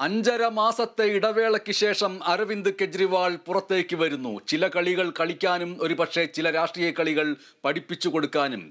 അഞ്ചര മാസത്തെ ഇടവേളയ്ക്ക് ശേഷം അരവിന്ദ് കെജ്രിവാൾ പുറത്തേക്ക് വരുന്നു. ചില കളികൾ കളിക്കാനും ഒരുപക്ഷെ ചില രാഷ്ട്രീയ കളികൾ പഠിപ്പിച്ചു കൊടുക്കാനും.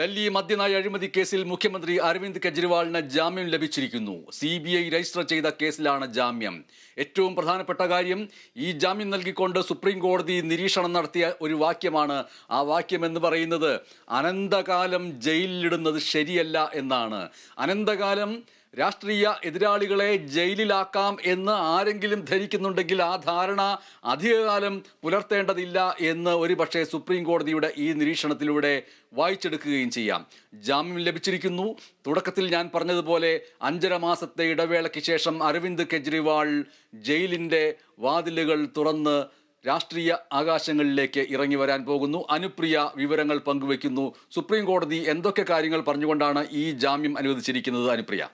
ഡൽഹി മദ്യനയ അഴിമതി കേസിൽ മുഖ്യമന്ത്രി അരവിന്ദ് കെജ്രിവാളിന് ജാമ്യം ലഭിച്ചിരിക്കുന്നു. സി ബി ഐ രജിസ്റ്റർ ചെയ്ത കേസിലാണ് ജാമ്യം. ഏറ്റവും പ്രധാനപ്പെട്ട കാര്യം ഈ ജാമ്യം നൽകിക്കൊണ്ട് സുപ്രീം കോടതി നിരീക്ഷണം നടത്തിയ ഒരു വാക്യമാണ്. ആ വാക്യം എന്ന് പറയുന്നത് അനന്തകാലം ജയിലിലിടുന്നത് ശരിയല്ല എന്നാണ്. അനന്തകാലം രാഷ്ട്രീയ എതിരാളികളെ ജയിലിലാക്കാം എന്ന് ആരെങ്കിലും ധരിക്കുന്നുണ്ടെങ്കിൽ ആ ധാരണ അധികകാലം പുലർത്തേണ്ടതില്ല എന്ന് ഒരു പക്ഷേ സുപ്രീം കോടതിയുടെ ഈ നിരീക്ഷണത്തിലൂടെ വായിച്ചെടുക്കുകയും ചെയ്യാം. ജാമ്യം ലഭിച്ചിരിക്കുന്നു. തുടക്കത്തിൽ ഞാൻ പറഞ്ഞതുപോലെ അഞ്ചര മാസത്തെ ഇടവേളയ്ക്ക് ശേഷം അരവിന്ദ് കെജ്രിവാൾ ജയിലിന്റെ വാതിലുകൾ തുറന്ന് രാഷ്ട്രീയ ആകാശങ്ങളിലേക്ക് ഇറങ്ങി വരാൻ പോകുന്നു. അനുപ്രിയ വിവരങ്ങൾ പങ്കുവയ്ക്കുന്നു. സുപ്രീം കോടതി എന്തൊക്കെ കാര്യങ്ങൾ പറഞ്ഞുകൊണ്ടാണ് ഈ ജാമ്യം അനുവദിച്ചിരിക്കുന്നത് അനുപ്രിയ?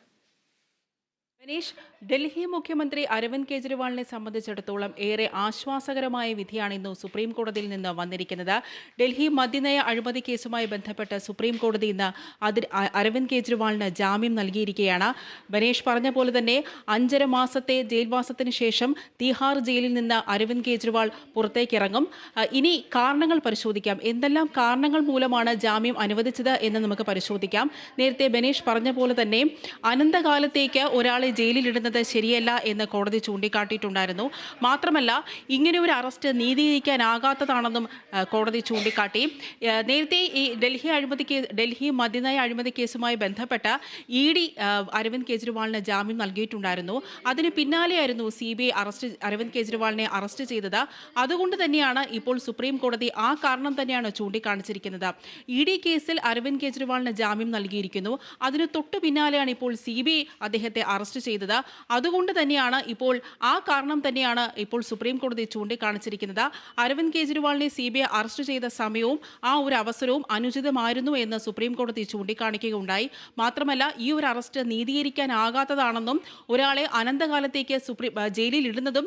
മനീഷ് ഡൽഹി മുഖ്യമന്ത്രി അരവിന്ദ് കെജ്രിവാളിനെ സംബന്ധിച്ചിടത്തോളം ഏറെ ആശ്വാസകരമായ വിധിയാണ് ഇന്ന് സുപ്രീം കോടതിയിൽ നിന്ന് വന്നിരിക്കുന്നത്. ഡൽഹി മദ്യനയ അഴിമതി കേസുമായി ബന്ധപ്പെട്ട് സുപ്രീം കോടതി ഇന്ന് അരവിന്ദ് കെജ്രിവാളിന് ജാമ്യം നൽകിയിരിക്കുകയാണ്. ബനേഷ് പറഞ്ഞ പോലെ തന്നെ അഞ്ചര മാസത്തെ ജയിൽവാസത്തിന് ശേഷം തിഹാർ ജയിലിൽ നിന്ന് അരവിന്ദ് കെജ്രിവാൾ പുറത്തേക്കിറങ്ങും. ഇനി കാരണങ്ങൾ പരിശോധിക്കാം. എന്തെല്ലാം കാരണങ്ങൾ മൂലമാണ് ജാമ്യം അനുവദിച്ചത് എന്ന് നമുക്ക് പരിശോധിക്കാം. നേരത്തെ ബനേഷ് പറഞ്ഞ പോലെ തന്നെ അനന്തകാലത്തേക്ക് ഒരാളെ ജയിലിലിടുന്നത് ശരിയല്ല എന്ന് കോടതി ചൂണ്ടിക്കാട്ടിയിട്ടുണ്ടായിരുന്നു. മാത്രമല്ല ഇങ്ങനെ ഒരു അറസ്റ്റ് നീതീകരിക്കാനാകാത്തതാണെന്നും കോടതി ചൂണ്ടിക്കാട്ടി. നേരത്തെ ഈ ഡൽഹി അഴിമതി കേസ് ഡൽഹി മദ്യനയ അഴിമതി കേസുമായി ബന്ധപ്പെട്ട ഇ ഡി അരവിന്ദ് കെജ്രിവാളിന് ജാമ്യം നൽകിയിട്ടുണ്ടായിരുന്നു. അതിന് പിന്നാലെയായിരുന്നു C B I arrest Arvind കെജ്രിവാളിനെ അറസ്റ്റ് ചെയ്തത്. അതുകൊണ്ട് തന്നെയാണ് ഇപ്പോൾ സുപ്രീം കോടതി ആ കാരണം തന്നെയാണ് ചൂണ്ടിക്കാണിച്ചിരിക്കുന്നത്. ഇ ഡി കേസിൽ അരവിന്ദ് കെജ്രിവാളിന് ജാമ്യം നൽകിയിരിക്കുന്നു. അതിന് തൊട്ടു പിന്നാലെയാണ് ഇപ്പോൾ സി ബി ഐ അദ്ദേഹത്തെ അറസ്റ്റ് ചെയ്തത്. അതുകൊണ്ട് തന്നെയാണ് ഇപ്പോൾ ആ കാരണം തന്നെയാണ് ഇപ്പോൾ സുപ്രീം കോടതി ചൂണ്ടിക്കാണിച്ചിരിക്കുന്നത്. അരവിന്ദ് കെജ്രിവാളിനെ സി ബി ഐ അറസ്റ്റ് ചെയ്ത സമയവും ആ ഒരു അവസരവും അനുചിതമായിരുന്നു എന്ന് സുപ്രീം കോടതി ചൂണ്ടിക്കാണിക്കുകയുണ്ടായി. മാത്രമല്ല ഈ ഒരു അറസ്റ്റ് നീതീകരിക്കാനാകാത്തതാണെന്നും ഒരാളെ അനന്തകാലത്തേക്ക് സുപ്രീം ജയിലിൽ ഇടുന്നതും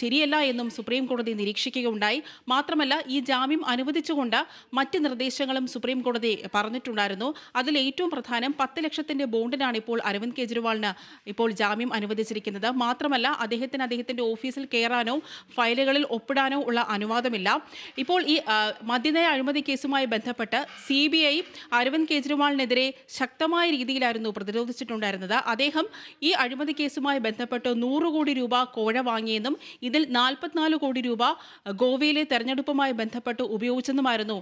ശരിയല്ല എന്നും സുപ്രീം കോടതി നിരീക്ഷിക്കുകയുണ്ടായി. മാത്രമല്ല ഈ ജാമ്യം അനുവദിച്ചുകൊണ്ട് മറ്റ് നിർദ്ദേശങ്ങളും സുപ്രീം കോടതി പറഞ്ഞിട്ടുണ്ടായിരുന്നു. അതിൽ ഏറ്റവും പ്രധാനം പത്ത് ലക്ഷത്തിന്റെ ബോണ്ടിനാണ് ഇപ്പോൾ അരവിന്ദ് കെജ്രിവാളിന് ഇപ്പോൾ ജാമ്യം അനുവദിച്ചിരിക്കുന്നത്. മാത്രമല്ല അദ്ദേഹത്തിന് അദ്ദേഹത്തിന്റെ ഓഫീസിൽ കയറാനോ ഫയലുകളിൽ ഒപ്പിടാനോ ഉള്ള അനുവാദമില്ല. ഇപ്പോൾ ഈ മദ്യനയ അഴിമതി കേസുമായി ബന്ധപ്പെട്ട് സി ബി ഐ അരവിന്ദ് കെജ്രിവാളിനെതിരെ ശക്തമായ രീതിയിലായിരുന്നു പ്രതിരോധിച്ചിട്ടുണ്ടായിരുന്നത്. അദ്ദേഹം ഈ അഴിമതി കേസുമായി ബന്ധപ്പെട്ട് നൂറ് കോടി രൂപ കോഴ വാങ്ങിയെന്നും ഇതിൽ നാൽപ്പത്തിനാല് കോടി രൂപ ഗോവയിലെ തെരഞ്ഞെടുപ്പുമായി ബന്ധപ്പെട്ട് ഉപയോഗിച്ചെന്നുമായിരുന്നു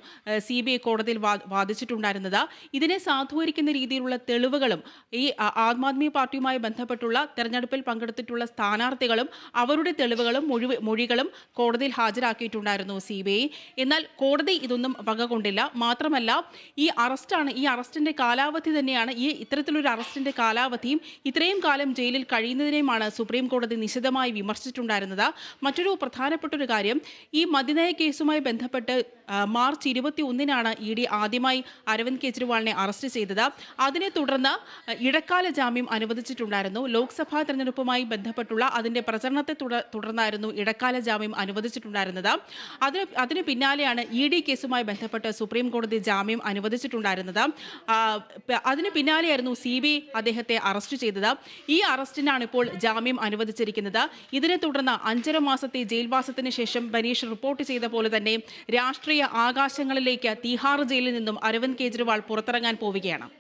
സി ബി ഐ കോടതിയിൽ വാദിച്ചിട്ടുണ്ടായിരുന്നത്. ഇതിനെ സാധൂകരിക്കുന്ന രീതിയിലുള്ള തെളിവുകളും ഈ ആം ആദ്മി പാർട്ടിയുമായി ബന്ധപ്പെട്ടുള്ള തെരഞ്ഞെടുപ്പിൽ പങ്കെടുത്തിട്ടുള്ള സ്ഥാനാർത്ഥികളും അവരുടെ തെളിവുകളും മൊഴി മൊഴികളും കോടതിയിൽ ഹാജരാക്കിയിട്ടുണ്ടായിരുന്നു സി എന്നാൽ കോടതി ഇതൊന്നും വകകൊണ്ടില്ല മാത്രമല്ല ഈ അറസ്റ്റാണ് ഈ അറസ്റ്റിന്റെ കാലാവധി തന്നെയാണ് ഈ ഇത്തരത്തിലൊരു അറസ്റ്റിന്റെ കാലാവധിയും ഇത്രയും കാലം ജയിലിൽ കഴിയുന്നതിനെയുമാണ് സുപ്രീം കോടതി നിശിതമായി വിമർശിച്ചിട്ടുണ്ടായിരുന്നത്. മറ്റൊരു പ്രധാനപ്പെട്ട ഒരു കാര്യം ഈ മദ്യനയ കേസുമായി ബന്ധപ്പെട്ട് മാർച്ച് ഇരുപത്തി ഒന്നിനാണ് ഇ ഡി ആദ്യമായി അരവിന്ദ് കെജ്രിവാളിനെ അറസ്റ്റ് ചെയ്തത്. അതിനെ തുടർന്ന് ഇടക്കാല ജാമ്യം അനുവദിച്ചിട്ടുണ്ടായിരുന്നു. ലോക്സഭാ തെരഞ്ഞെടുപ്പുമായി ബന്ധപ്പെട്ടുള്ള അതിന്റെ പ്രചരണത്തെ തുട- തുടർന്നായിരുന്നു ഇടക്കാല ജാമ്യം അനുവദിച്ചിട്ടുണ്ടായിരുന്നത്. അതിന് അതിന് പിന്നാലെയാണ് ഇ ഡി കേസുമായി ബന്ധപ്പെട്ട് സുപ്രീം കോടതി ജാമ്യം അനുവദിച്ചിട്ടുണ്ടായിരുന്നത്. അതിന് പിന്നാലെയായിരുന്നു സി ബി അദ്ദേഹത്തെ അറസ്റ്റ് ചെയ്തത്. ഈ അറസ്റ്റിനാണ് ഇപ്പോൾ ജാമ്യം അനുവദിച്ചിരിക്കുന്നത്. ഇതിനെ തുടർന്ന് അഞ്ചര മാസത്തെ ജയിൽവാസത്തിന് ശേഷം ബനീഷ് റിപ്പോർട്ട് ചെയ്ത പോലെ തന്നെ രാഷ്ട്രീയ ആകാശങ്ങളിലേക്ക് തീഹാർ ജയിലിൽ നിന്നും അരവിന്ദ് കെജ്രിവാൾ പുറത്തിറങ്ങാൻ പോവുകയാണ്.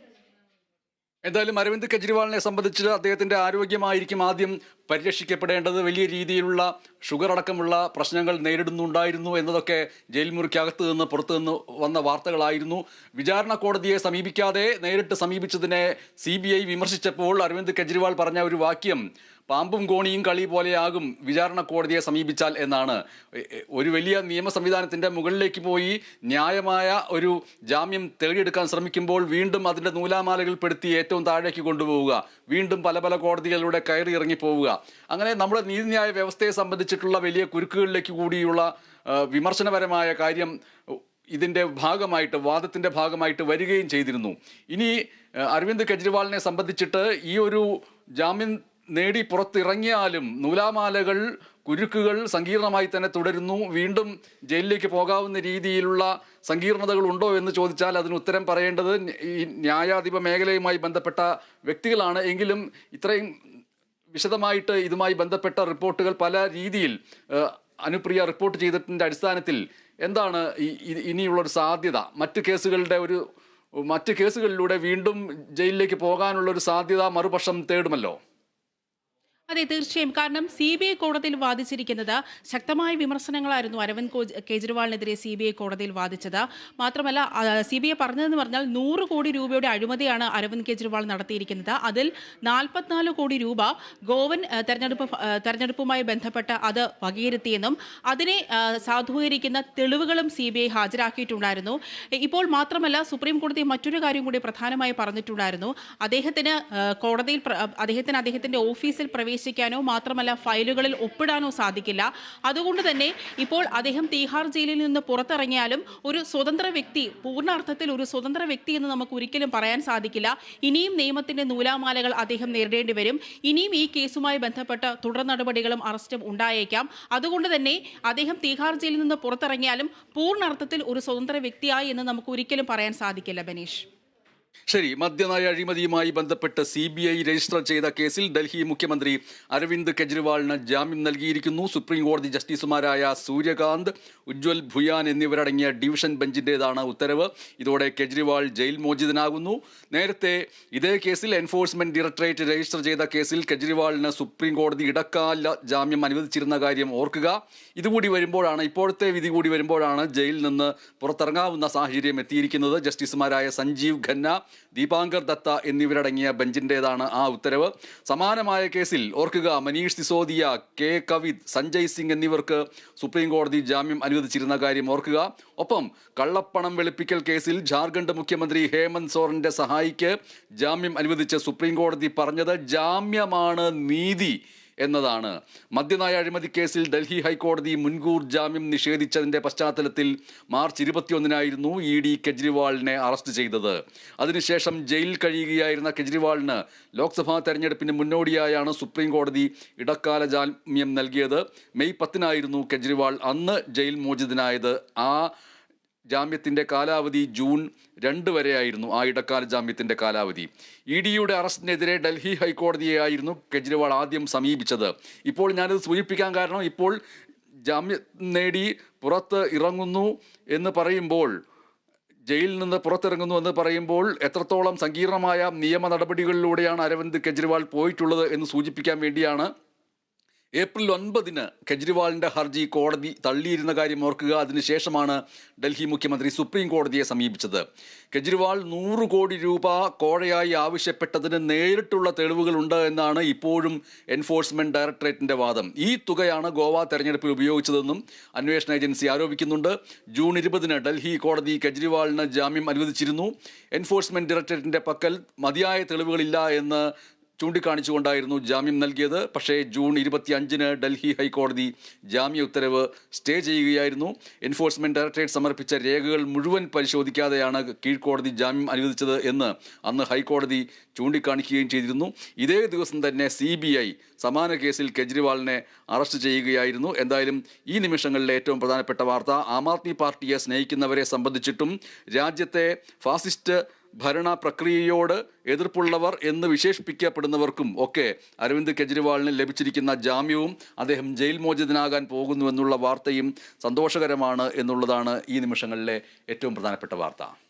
എന്തായാലും അരവിന്ദ് കെജ്രിവാളിനെ സംബന്ധിച്ച് അദ്ദേഹത്തിന്റെ ആരോഗ്യമായിരിക്കും ആദ്യം പരിരക്ഷിക്കപ്പെടേണ്ടത്. വലിയ രീതിയിലുള്ള ഷുഗർ അടക്കമുള്ള പ്രശ്നങ്ങൾ നേരിടുന്നുണ്ടായിരുന്നു എന്നതൊക്കെ ജയിൽ മുറിക്കകത്ത് നിന്ന് പുറത്തു നിന്ന് വന്ന വാർത്തകളായിരുന്നു. വിചാരണ കോടതിയെ സമീപിക്കാതെ നേരിട്ട് സമീപിച്ചതിനെ സി വിമർശിച്ചപ്പോൾ അരവിന്ദ് കെജ്രിവാൾ പറഞ്ഞ ഒരു വാക്യം പാമ്പും കോണിയും കളി പോലെയാകും വിചാരണ കോടതിയെ സമീപിച്ചാൽ എന്നാണ്. ഒരു വലിയ നിയമ സംവിധാനത്തിന്റെ മുകളിലേക്ക് പോയി ന്യായമായ ഒരു ജാമ്യം തേടിയെടുക്കാൻ ശ്രമിക്കുമ്പോൾ വീണ്ടും അതിന്റെ നൂലാമാലകൾ പെടുത്തി ഏറ്റവും താഴേക്ക് കൊണ്ടുപോവുക. വീണ്ടും പല പല കോടതികളിലൂടെ കയറി ഇറങ്ങി പോവുക. അങ്ങനെ നമ്മുടെ നീതിന്യായ വ്യവസ്ഥയെ സംബന്ധിച്ചിട്ടുള്ള വലിയ കുരുക്കുകളിലേക്ക് കൂടിയുള്ള വിമർശനപരമായ കാര്യം ഇതിന്റെ ഭാഗമായിട്ട് വാദത്തിന്റെ ഭാഗമായിട്ട് വരികയും ചെയ്തിരുന്നു. ഇനി അരവിന്ദ് കെജ്രിവാളിനെ സംബന്ധിച്ചിട്ട് ഈ ഒരു ജാമ്യം നേടി പുറത്തിറങ്ങിയാലും നൂലാമാലകൾ കുരുക്കുകൾ സങ്കീർണമായി തന്നെ തുടരുന്നു. വീണ്ടും ജയിലിലേക്ക് പോകാവുന്ന രീതിയിലുള്ള സങ്കീർണതകൾ ഉണ്ടോ എന്ന് ചോദിച്ചാൽ അതിന് ഉത്തരം പറയേണ്ടത് ഈ ന്യായാധിപ മേഖലയുമായി ബന്ധപ്പെട്ട വ്യക്തികളാണ്. എങ്കിലും ഇത്രയും വിശദമായിട്ട് ഇതുമായി ബന്ധപ്പെട്ട റിപ്പോർട്ടുകൾ പല രീതിയിൽ അനുപ്രിയ റിപ്പോർട്ട് ചെയ്തതിന്റെ അടിസ്ഥാനത്തിൽ എന്താണ് ഇനിയുള്ളൊരു സാധ്യത? മറ്റ് കേസുകളുടെ ഒരു മറ്റ് കേസുകളിലൂടെ വീണ്ടും ജയിലിലേക്ക് പോകാനുള്ളൊരു സാധ്യത മറുപക്ഷം തേടുമല്ലോ? അതെ തീർച്ചയായും. കാരണം സി ബി ഐ കോടതിയിൽ വാദിച്ചിരിക്കുന്നത് ശക്തമായ വിമർശനങ്ങളായിരുന്നു അരവിന്ദ് കെജ്രിവാളിനെതിരെ സി ബി ഐ കോടതിയിൽ വാദിച്ചത്. മാത്രമല്ല സി ബി ഐ പറഞ്ഞതെന്ന് പറഞ്ഞാൽ നൂറ് കോടി രൂപയുടെ അഴിമതിയാണ് അരവിന്ദ് കെജ്രിവാൾ നടത്തിയിരിക്കുന്നത്. അതിൽ നാൽപ്പത്തിനാല് കോടി രൂപ ഗോവൻ തെരഞ്ഞെടുപ്പ് തെരഞ്ഞെടുപ്പുമായി ബന്ധപ്പെട്ട് അത് വകയിരുത്തിയെന്നും അതിനെ സാധൂകരിക്കുന്ന തെളിവുകളും സി ബി ഐ ഹാജരാക്കിയിട്ടുണ്ടായിരുന്നു. ഇപ്പോൾ മാത്രമല്ല സുപ്രീം കോടതി മറ്റൊരു കാര്യം കൂടി പ്രധാനമായി പറഞ്ഞിട്ടുണ്ടായിരുന്നു. അദ്ദേഹത്തിന് കോടതിയിൽ അദ്ദേഹത്തിന് അദ്ദേഹത്തിന്റെ ഓഫീസിൽ പ്രവേശിക്കാനോ മാത്രമല്ല ഫയലുകളിൽ ഒപ്പിടാനോ സാധിക്കില്ല. അതുകൊണ്ട് തന്നെ ഇപ്പോൾ അദ്ദേഹം തീഹാർ ജയിലിൽ നിന്ന് പുറത്തിറങ്ങിയാലും ഒരു സ്വതന്ത്ര വ്യക്തി പൂർണാർത്ഥത്തിൽ ഒരു സ്വതന്ത്ര വ്യക്തി എന്ന് നമുക്ക് ഒരിക്കലും പറയാൻ സാധിക്കില്ല. ഇനിയും നിയമത്തിന്റെ നൂലാമാലകൾ അദ്ദേഹം നേരിടേണ്ടി വരും. ഇനിയും ഈ കേസുമായി ബന്ധപ്പെട്ട തുടർ നടപടികളും അറസ്റ്റും ഉണ്ടായേക്കാം. അതുകൊണ്ട് തന്നെ അദ്ദേഹം തീഹാർ ജയിലിൽ നിന്ന് പുറത്തിറങ്ങിയാലും പൂർണാർത്ഥത്തിൽ ഒരു സ്വതന്ത്ര വ്യക്തിയായി എന്ന് നമുക്ക് ഒരിക്കലും പറയാൻ സാധിക്കില്ല ബനീഷ്. ശരി മദ്യനയ അഴിമതിയുമായി ബന്ധപ്പെട്ട് സി ബി ഐ രജിസ്റ്റർ ചെയ്ത കേസിൽ ഡൽഹി മുഖ്യമന്ത്രി അരവിന്ദ് കെജ്രിവാളിന് ജാമ്യം നൽകിയിരിക്കുന്നു. സുപ്രീം കോടതി ജസ്റ്റിസുമാരായ സൂര്യകാന്ത് ഉജ്വൽ ഭുയാൻ എന്നിവരടങ്ങിയ ഡിവിഷൻ ബെഞ്ചിന്റേതാണ് ഉത്തരവ്. ഇതോടെ കെജ്രിവാൾ ജയിൽ മോചിതനാകുന്നു. നേരത്തെ ഇതേ കേസിൽ എൻഫോഴ്സ്മെന്റ് ഡയറക്ടറേറ്റ് രജിസ്റ്റർ ചെയ്ത കേസിൽ കെജ്രിവാളിന് സുപ്രീം കോടതി ഇടക്കാല ജാമ്യം അനുവദിച്ചിരുന്ന കാര്യം ഓർക്കുക. ഇതുകൂടി വരുമ്പോഴാണ് ഇപ്പോഴത്തെ വിധി കൂടി വരുമ്പോഴാണ് ജയിലിൽ നിന്ന് പുറത്തിറങ്ങാവുന്ന സാഹചര്യം എത്തിയിരിക്കുന്നത്. ജസ്റ്റിസുമാരായ സഞ്ജീവ് ഖന്ന ദീപാങ്കർ ദത്ത എന്നിവരടങ്ങിയ ബെഞ്ചിന്റേതാണ് ആ ഉത്തരവ്. സമാനമായ കേസിൽ ഓർക്കുക മനീഷ് സിസോദിയ കെ. കവിത് സഞ്ജയ് സിംഗ് എന്നിവർക്ക് സുപ്രീം കോടതി ജാമ്യം അനുവദിച്ചിരുന്ന കാര്യം ഓർക്കുക. ഒപ്പം കള്ളപ്പണം വെളുപ്പിക്കൽ കേസിൽ ജാർഖണ്ഡ് മുഖ്യമന്ത്രി ഹേമന്ത് സോറന്റെ സഹായിക്ക് ജാമ്യം അനുവദിച്ച് സുപ്രീം കോടതി പറഞ്ഞത് ജാമ്യമാണ് നീതി. എന്നതാണ്. മദ്യനായ അഴിമതി കേസിൽ ഡൽഹി ഹൈക്കോടതി മുൻകൂർ ജാമ്യം നിഷേധിച്ചതിന്റെ പശ്ചാത്തലത്തിൽ മാർച്ച് ഇരുപത്തിയൊന്നിനായിരുന്നു ഇ ഡി കെജ്രിവാളിനെ അറസ്റ്റ് ചെയ്തത്. അതിനുശേഷം ജയിലിൽ കഴിയുകയായിരുന്ന കെജ്രിവാളിന് ലോക്സഭാ തെരഞ്ഞെടുപ്പിന് മുന്നോടിയായാണ് സുപ്രീം കോടതി ഇടക്കാല ജാമ്യം നൽകിയത്. മെയ് പത്തിനായിരുന്നു കെജ്രിവാൾ അന്ന് ജയിൽ മോചിതനായത്. ആ ജാമ്യത്തിന്റെ കാലാവധി ജൂൺ രണ്ട് വരെയായിരുന്നു ആ ഇടക്കാല ജാമ്യത്തിന്റെ കാലാവധി. ഇ ഡിയുടെ അറസ്റ്റിനെതിരെ ഡൽഹി ഹൈക്കോടതിയായിരുന്നു കെജ്രിവാൾ ആദ്യം സമീപിച്ചത്. ഇപ്പോൾ ഞാനിത് സൂചിപ്പിക്കാൻ കാരണം ഇപ്പോൾ ജാമ്യം നേടി പുറത്ത് ഇറങ്ങുന്നു എന്ന് പറയുമ്പോൾ ജയിലിൽ നിന്ന് പുറത്തിറങ്ങുന്നു എന്ന് പറയുമ്പോൾ എത്രത്തോളം സങ്കീർണമായ നിയമ നടപടികളിലൂടെയാണ് അരവിന്ദ് കെജ്രിവാൾ പോയിട്ടുള്ളത് എന്ന് സൂചിപ്പിക്കാൻ വേണ്ടിയാണ് ഏപ്രിൽ ഒൻപതിന് കെജ്രിവാളിന്റെ ഹർജി കോടതി തള്ളിയിരുന്ന കാര്യം ഓർക്കുക. അതിനുശേഷമാണ് ഡൽഹി മുഖ്യമന്ത്രി സുപ്രീം കോടതിയെ സമീപിച്ചത്. കെജ്രിവാൾ നൂറ് കോടി രൂപ കോഴയായി ആവശ്യപ്പെട്ടതിന് നേരിട്ടുള്ള തെളിവുകളുണ്ട് എന്നാണ് ഇപ്പോഴും എൻഫോഴ്സ്മെന്റ് ഡയറക്ടറേറ്റിന്റെ വാദം. ഈ തുകയാണ് ഗോവ തെരഞ്ഞെടുപ്പിൽ ഉപയോഗിച്ചതെന്നും അന്വേഷണ ഏജൻസി ആരോപിക്കുന്നുണ്ട്. ജൂൺ ഇരുപതിന് ഡൽഹി കോടതി കെജ്രിവാളിന് ജാമ്യം അനുവദിച്ചിരുന്നു. എൻഫോഴ്സ്മെന്റ് ഡയറക്ടറേറ്റിന്റെ പക്കൽ മതിയായ തെളിവുകളില്ല എന്ന് ചൂണ്ടിക്കാണിച്ചുകൊണ്ടായിരുന്നു ജാമ്യം നൽകിയത്. പക്ഷേ ജൂൺ ഇരുപത്തി അഞ്ചിന് ഡൽഹി ഹൈക്കോടതി ജാമ്യ ഉത്തരവ് സ്റ്റേ ചെയ്യുകയായിരുന്നു. എൻഫോഴ്സ്മെന്റ് ഡയറക്ടറേറ്റ് സമർപ്പിച്ച രേഖകൾ മുഴുവൻ പരിശോധിക്കാതെയാണ് കീഴ്ക്കോടതി ജാമ്യം അനുവദിച്ചത് എന്ന് അന്ന് ഹൈക്കോടതി ചൂണ്ടിക്കാണിക്കുകയും ചെയ്തിരുന്നു. ഇതേ ദിവസം തന്നെ സി സമാന കേസിൽ കെജ്രിവാളിനെ അറസ്റ്റ് ചെയ്യുകയായിരുന്നു. എന്തായാലും ഈ നിമിഷങ്ങളിലെ ഏറ്റവും പ്രധാനപ്പെട്ട വാർത്ത ആം ആദ്മി പാർട്ടിയെ സ്നേഹിക്കുന്നവരെ സംബന്ധിച്ചിട്ടും രാജ്യത്തെ ഫാസിസ്റ്റ് ഭരണ പ്രക്രിയയോട് എതിർപ്പുള്ളവർ എന്ന് വിശേഷിപ്പിക്കപ്പെടുന്നവർക്കും ഒക്കെ അരവിന്ദ് കെജ്രിവാളിന് ലഭിച്ചിരിക്കുന്ന ജാമ്യവും അദ്ദേഹം ജയിൽ മോചിതനാകാൻ പോകുന്നു എന്നുള്ള വാർത്തയും സന്തോഷകരമാണ് എന്നുള്ളതാണ് ഈ നിമിഷങ്ങളിലെ ഏറ്റവും പ്രധാനപ്പെട്ട വാർത്ത.